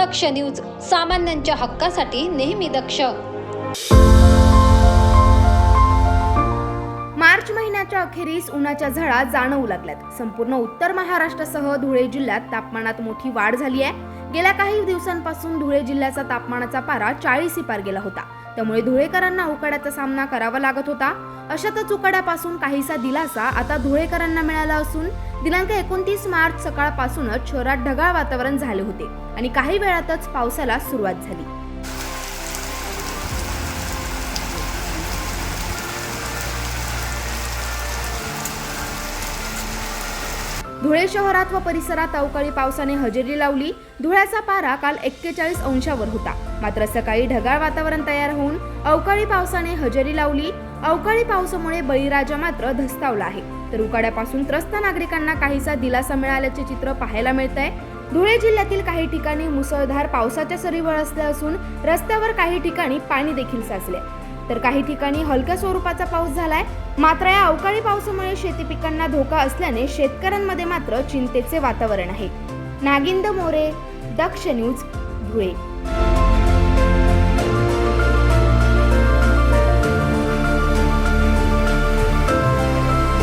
दक्ष news सामान्यांच्या हक्कासाठी नेहमी दक्ष. मार्च महिन्याच्या अखेरीस उन्हाच्या झळा जाणवू लागल्यात. संपूर्ण उत्तर महाराष्ट्रासह धुळे जिल्ह्यात तापमानात मोठी वाढ झाली आहे. गेल्या काही दिवसांपासून धुळे जिल्ह्याचा तापमानाचा पारा चाळीसी पार गेला होता. त्यामुळे धुळेकरांना उकाड्याचा सामना करावा लागत होता. अशातच उकाड्यापासून काहीसा दिलासा आता धुळेकरांना मिळाला असून दिनांक एकोणतीस मार्च सकाळपासूनच शहरात ढगाळ वातावरण झाले होते आणि काही वेळातच पावसाला सुरुवात झाली. धुळे शहरात व परिसरात अवकाळी पावसाने हजेरी लावली. धुळ्याचा पारा काल एक्केचाळीस अंशावर होता. मात्र सकाळी ढगाळ वातावरण तयार होऊन अवकाळी पावसाने हजेरी लावली. अवकाळी पावसामुळे बळीराजा मात्र धस्तावला आहे. तर उकाड्यापासून त्रस्त नागरिकांना काहीसा दिलासा मिळाल्याचे चित्र पाहायला मिळत आहे धुळे जिल्ह्यातील काही ठिकाणी मुसळधार पावसाच्या सरी वळसल्या असून रस्त्यावर काही ठिकाणी पाणी देखील साचले तर काही ठिकाणी हलक्या स्वरूपाचा पाऊस झालाय. मात्र या अवकाळी पावसामुळे शेती पिकांना धोका असल्याने शेतकऱ्यांमध्ये मात्र चिंतेचे वातावरण आहे. नागिंद मोरे दक्ष न्यूज धुळे.